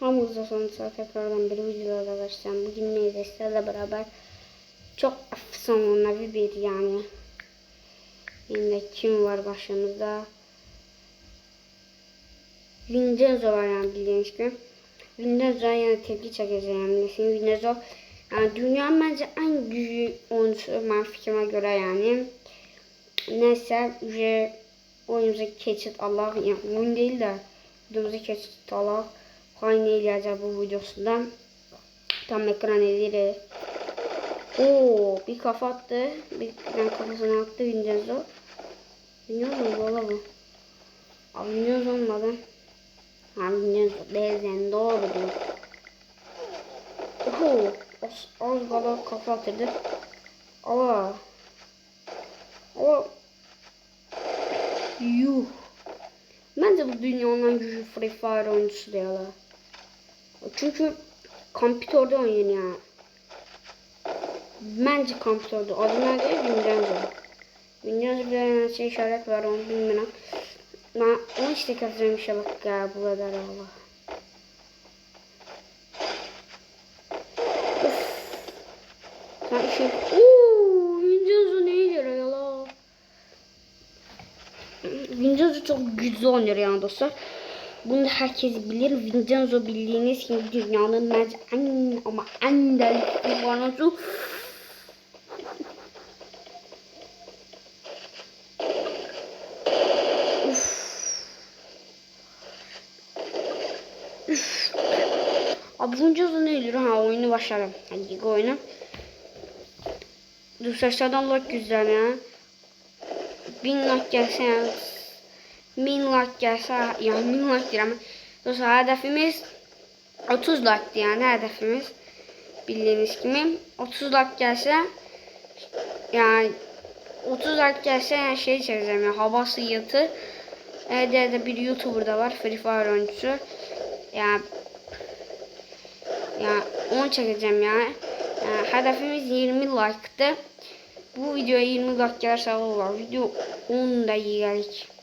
Hamurda sonuçta tekrardan bir videoda arkadaşlar. Bugün neyse sizlerle beraber çok efsanevi bir yani. Yine kim var başımızda? Vincenzo var yani bildiğiniz gibi. Vincenzo'ya yani tepki çekeceğim. Nesin Vincenzo yani dünyanın bence en güçlü oyuncusu benim fikrime göre yani. Neyse oyunumuza keçit Allah yani oyun değil de videomuza keçit Allah Eləyəcək bu videosunda. Tam ekran edirik. Oo, bir kafa attı. Bir tane kafasına attı Vincenzo. Vincenzo valla bu. Abi Vincenzo olmadı. Ha Vincenzo bezen doğru diyor. Oho, az, az kala kafa atırdı. Aa. Aa. Yuh. Bence bu dünyanın güçlü Free Fire oyuncusu diyorlar. Çünkü kompütörde oynuyor ya. Bence kompütörde. Adı ne değil Vincenzo. Vincenzo bir şey işaret var onu bilmiyorum. Ben onu işte katacağım işe bak ya bu kadar Allah. Sen işe... Uuu Vincenzo ne diyor ya la? Vincenzo çok güzel oynuyor yani dostlar. Bunu herkes bilir. Vincenzo bildiğiniz gibi dünyanın bence en ama en deli futbolcusu. Abi Vincenzo ne olur ha oyunu başarım. Yani oyunu. Dur saçlardan lak güzel ya. Bin lak gelsin ya. 1000 like gelse yani 1000 like diyorum. Dostlar hedefimiz 30 like yani hedefimiz. Bildiğiniz gibi 30 like gelse yani 30 like gelse yani şey çekeceğim yani havası yatı. Evde de bir YouTuber da var Free Fire oyuncusu. Yani yani onu çekeceğim. Yani. yani hedefimiz 20 like'tı. Bu videoya 20 like gelirse olur. Video 10 da iyi gelecek.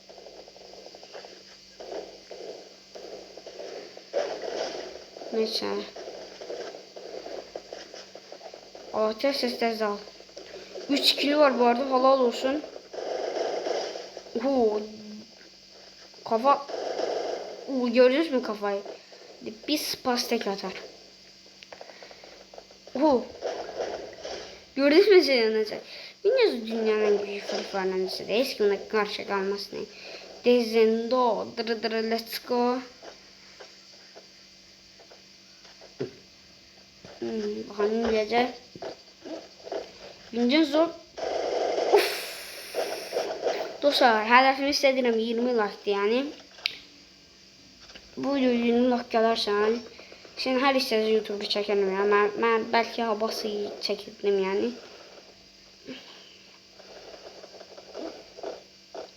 Neyse. Ateş ses al. 3 kilo var bu arada halal olsun. Oo. Kafa. Oo, gördünüz mü kafayı? Bir spastek atar. Oo. Gördünüz mü yanacak? Bilmiyoruz dünyanın en büyük fırfırlanısı da eski ona karşı kalmasını. Dezendo. Dırı dırı let's go. Hmm, bakalım gelecek. Vincenzo. Uf. Dostlar hedefimi istediğim 20 like'tı yani. Bu video 20 like gelirse. Şimdi her istediğiniz YouTube'da çekerim ya. Ben, ben belki havası çekildim yani.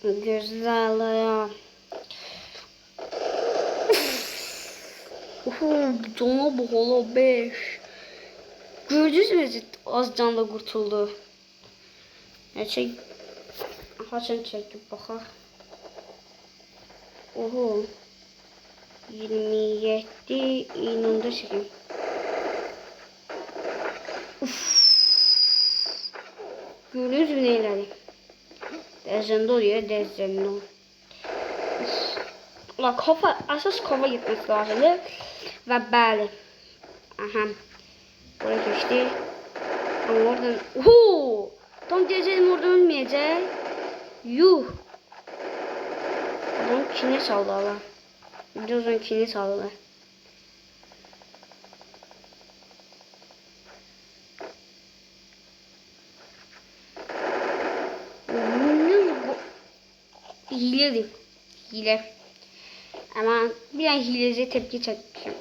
Güzel ya. Uhu, cana bak hala 5. Gördünüz mü az canla kurtuldu. Gerçek Haçan çekip bakar. Oho. 27 inunda çekeyim. Uf. Gördünüz mü neleri? Dezendo oluyor dezendo. La kafa, asas kafa gitmesi lazım. Ve bəli. Aha. Buraya geçti. Ama oradan... Uhu! Tam diyeceğim orada ölmeyecek. Yuh! Adam kine saldı Allah. Sonra kine saldılar. Hile değil. Hile. Ama bir an hileci tepki çekmişim.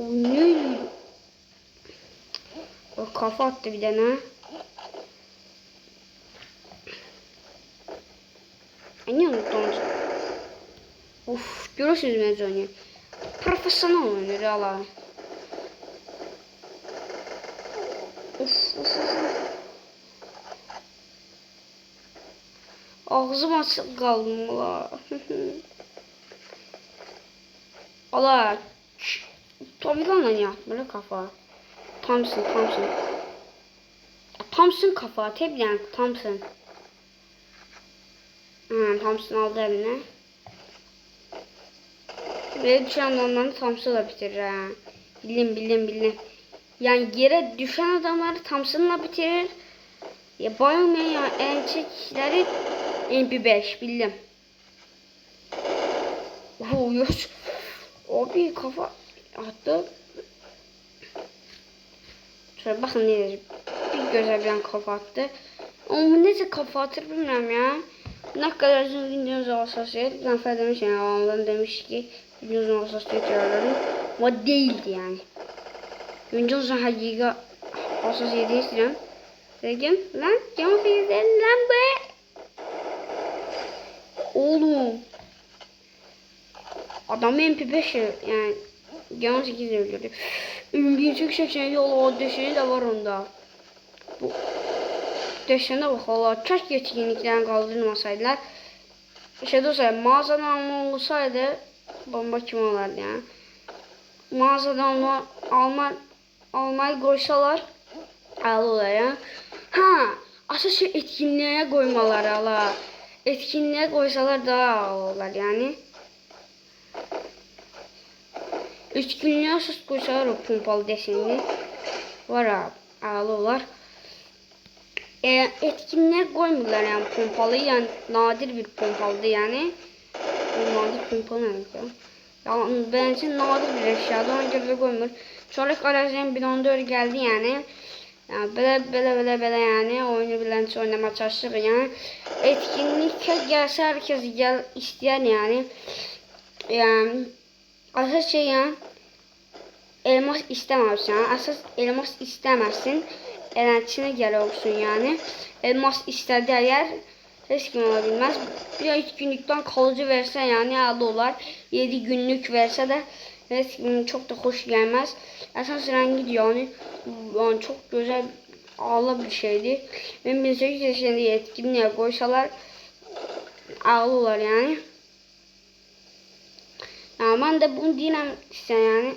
Ne? O kafa attı bir tane. Niye unuttum? Uf, görürsünüz mevzu oynuyor. Profesyonel oynuyor Allah. Uf, uf, uf. Ağzım açıq qaldım ola. Ola. Tomiganla yapmır kafa. Thompson, Thompson. Thompson kafa, teblen Thompson. Ha, Thompson aldı eline. Ve düşen adamları Thompson'la bitirir ha. Bildim, bildim, bildim. Yani yere düşen adamları Thompson'la bitirir. Ya bayılmayan erkekleri MP5 bildim. Oo yok. Abi kafa attı. Şöyle bakın ne diyecek. Bir göze bir kafa attı. Ama bu nece kafa atır bilmiyorum ya. Ne kadar uzun videonuz olsasıydı. Zafer demiş yani ondan demiş ki videonuz olsasıydı tekrarlarım. Ama değildi yani. Videonuzun hakiki olsasıydı istiyorum. Dedim lan cam filmden lan be. Oğlum. Adam MP5 yani Can 8 öldürdü. 1887 yolu döşeni de var onda. Bu döşene bak Allah keşke yetkinlikten kaldırmasaydılar. İşte dostlar mağazadan alma olsaydı bomba kim olardı yani. Mağazadan alma, alma almayı koysalar alırlar ya. Ha, asıl şey etkinliğe koymalar ala. Etkinliğe koysalar daha alırlar yani. Etkinliğe asıl koysalar o pompalı desenli. Var abi, alırlar. E, etkinliğe koymurlar yani pompalı yani nadir bir pompalıdı yani. O nadir pompalı ne ya? Yani bence nadir bir eşyadı ona göre koymur. Sonra Garaj'ın 1014 geldi yani. Yani böyle böyle böyle böyle yani oyunu bilen oynama çalışır yani. Etkinlikte gelse herkes gel isteyen yani. Yani asıl şey yani elmas istemezsin yani. Asıl elmas istemezsin. Eğlencesine göre olsun yani. Elmas istediği yer hiç kim olabilmez. Bir de 3 günlükten kalıcı verse yani adı olar. 7 günlük verse de hiç çok da hoş gelmez. Esas rengi yani, yani çok güzel ağlı bir şeydi. Ben 18 yaşında yetkinliğe koysalar ağlılar yani. Yani ben de bunu diyemem işte yani.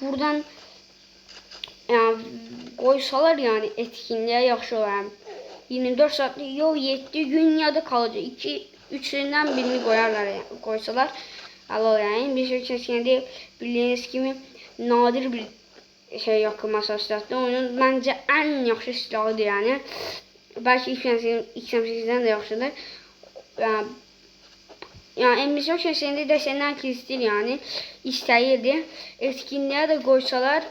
Buradan yani koysalar yani etkinliğe yaxşı olar. 24 saatlik yol 7 gün ya da kalıcı. 2 üçünden birini koyarlar yani, koysalar. Allah yani bir şey çeşitinde bildiğiniz gibi nadir bir şey yakınma silahı. Onun bence en yaxşı silahıdır yani. Belki X-M8'den de yaxşıdır. Yani yani emisyon şeklinde desenler kestir yani istəyirdi. Etkinliğe de koysalar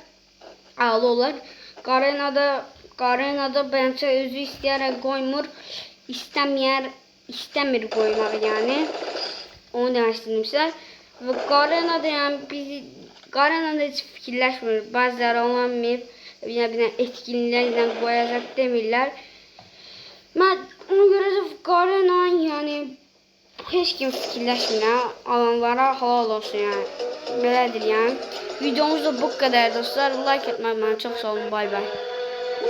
ağlı olar. Qarenada Qarenada bence özü istəyərək qoymur. İstəməyər, istəmir qoymaq yəni. Onu demək istedim sizə. Və Qarenada yəni biz Qarenada heç fikirləşmir. Bəziləri anlamayıb. Yəni bir etkinliklərlə qoyacaq demirlər. Mən ona görə də Qarena yəni kim fikirləşmir. ha. Alanlara halal olsun yəni. Belədir yəni. Videomuz da bu qədər dostlar. Like unutmayın. Çox sağ olun. Bay bay.